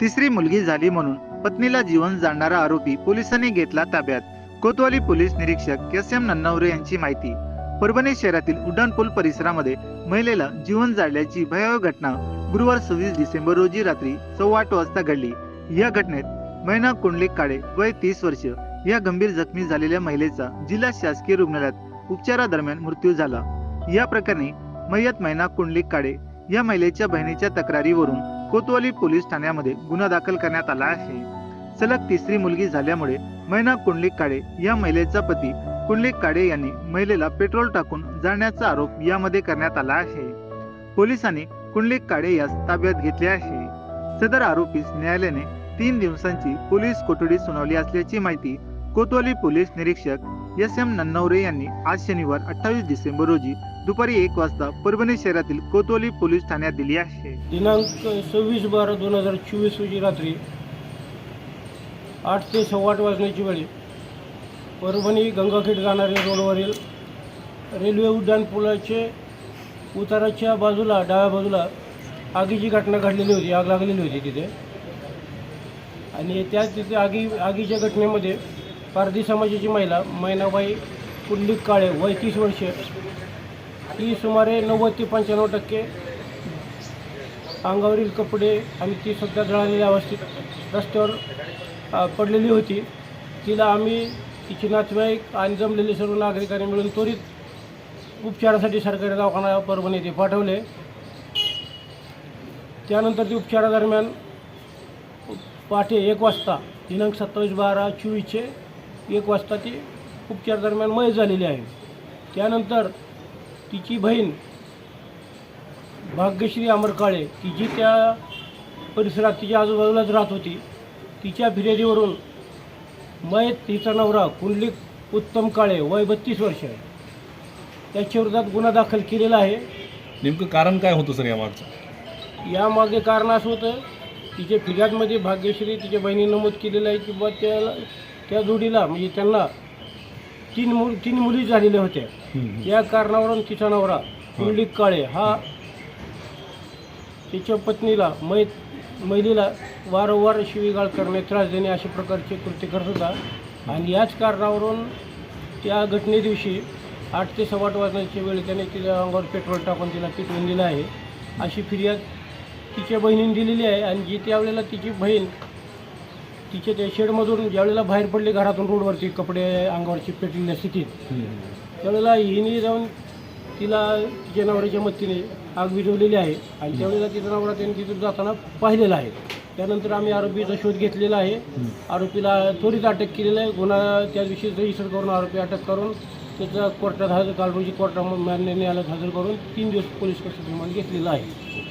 तिसरी मुलगी झाली म्हणून पत्नीला जीवन जाणणारा आरोपी पोलिसांनी घेतला ताब्यात. कोतवाली पोलीस निरीक्षक एस एम नन्नावरे यांची माहिती. परभणी शहरातील उड्डाणपूल परिसरामध्ये महिलेला जीवन जाळल्याची भयावह घटना गुरुवार सव्वीस डिसेंबर रोजी रात्री सव्वा आठ वाजता घडली. या घटनेत मैना कुंडलिक काळे वय तीस वर्ष या गंभीर जखमी झालेल्या महिलेचा जिल्हा शासकीय रुग्णालयात उपचारादरम्यान मृत्यू झाला. या प्रकरणी मयत मैना कुंडलिक काळे या महिलेच्या बहिणीच्या तक्रारीवरून कोतवाली पोलीस ठाण्यामध्ये गुन्हा दाखल करण्यात आला आहे. सलग तिसरी मुलगी झाल्यामुळे मैना कुंडलिक काळे या महिलेचा पती कुंडलिक काळे यांनी महिलेला पेट्रोल टाकून जाळण्याचा आरोप यामध्ये करण्यात आला आहे. पोलिसांनी कुंडलिक काळे यास ताब्यात घेतले आहे. सदर आरोपीस न्यायालयाने तीन दिवसांची पोलीस कोठडी सुनावली असल्याची माहिती कोतवाली पोलीस निरीक्षक एस एम नन्नवरे यांनी आज शनिवार अठ्ठावीस डिसेंबर रोजी दुपारी एक वाजता परभणी शहरातील कोतवाली पोलीस ठाण्यात दिली आहे. दिनांक सव्वीस बारा दोन हजार चोवीस रोजी रात्री आठ ते सव्वा आठ वाजण्याची वेळी परभणी गंगाखेड जाणाऱ्या रोडवरील रेल्वे उड्डाण पुलाचे उताराच्या बाजूला डाव्या बाजूला आगीची घटना घडलेली होती आग लागलेली होती तिथे. आणि त्याच तिथे आगी आगीच्या घटनेमध्ये पारधी समाजाची महिला मैनाबाई कुंडलिक काळे वय तीस वर्ष ही सुमारे नव्वद ते पंच्याण्णव टक्के अंगावरील कपडे आणि ती सध्या जळालेल्या अवस्थेत रस्त्यावर पडलेली होती. तिला आम्ही तिची नातेवाईक आणि जमलेले सर्व नागरिकांनी मिळून त्वरित उपचारासाठी सरकारी दवाखाना परभणी येथे पाठवले. त्यानंतर ती उपचारादरम्यान पहाटे एक वाजता दिनांक सत्तावीस बारा चोवीसचे एक वाजता ती उपचारादरम्यान मय झालेली आहे. त्यानंतर तिची बहीण भाग्यश्री अमर काळे ती जी त्या परिसरात तिच्या आजूबाजूलाच राहत होती तिच्या फिर्यादीवरून मयत तिचा नवरा कुंडलिक उत्तम काळे वय बत्तीस वर्ष आहे. त्याच्या विरोधात गुन्हा दाखल केलेला आहे. नेमकं कारण काय होतं सर या मागचं यामागे कारण असं होतं तिच्या फिर्यादमध्ये भाग्यश्री तिच्या बहिणी नमूद केलेलं आहे की बा त्याला त्या जोडीला म्हणजे त्यांना तीन मुल तीन मुली झालेल्या होत्या या कारणावरून तिचा नवरा कुंडलिक काळे हा तिच्या पत्नीला मै महिलेला वारंवार शिवीगाळ करणे त्रास देणे अशा प्रकारचे कृत्य करत होता. आणि याच कारणावरून त्या घटने दिवशी आठ ते सव्वा आठ वाजण्याच्या वेळी त्याने तिच्या अंगावर पेट्रोल टाकून तिला पिटवून दिलं आहे. अशी फिर्याद तिच्या बहिणीने दिलेली आहे आणि जी त्यावेळेला तिची बहीण तिच्या त्या शेडमधून ज्यावेळेला बाहेर पडली घरातून रोडवरती कपडे अंगावरची पेटलेल्या स्थितीत त्यावेळेला हिने जाऊन तिला तिच्या नवऱ्याच्या मदतीने आग विझवलेली आहे आणि त्यावेळेला तिचा नवरा त्यांनी तिथून जाताना पाहिलेला आहे. त्यानंतर आम्ही आरोपीचा शोध घेतलेला आहे. आरोपीला त्वरित अटक केलेला आहे. गुन्हा त्या दिवशी रजिस्टर करून आरोपी अटक करून त्याचा कोर्टात हजर काल रोजी कोर्टामध्ये न्यायालयात हजर करून तीन दिवस पोलीस कस्टडी रिमांड घेतलेला आहे.